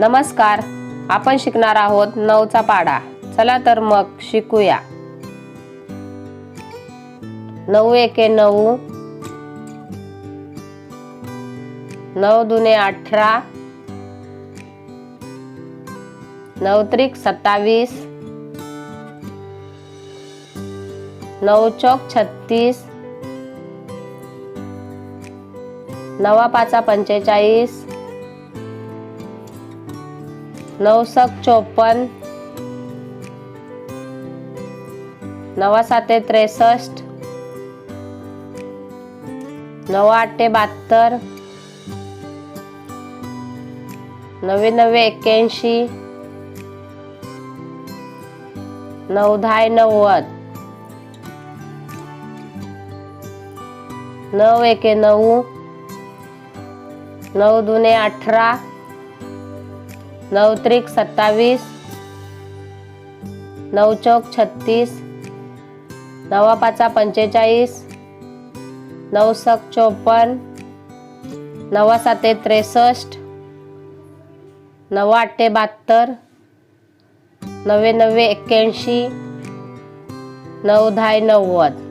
नमस्कार आपण शिकणार आहोत नऊचा पाडा. चला तर मग शिकूया. नऊ एके नऊ नऊ दुने अठरा नऊ त्रिक सत्तावीस नऊ चौक छत्तीस नवा पाचा पंचेचाळीस नऊ सक चोपन्न. नवा साते त्रेसष्ट. नवा आठे बहात्तर. नवे नवे एक्क्याऐंशी. नऊ दहा नव्वद. नऊ एके नऊ. नऊ दुने अठरा. नऊ त्रिक सत्तावीस नऊ चौक छत्तीस नवा पाचा पंचेचाळीस नऊ सक चोपन्न नवा साते त्रेसष्ट नवा आठे बहात्तर नवे नव्वे एक्क्याऐंशी नऊ दहा नव्वद.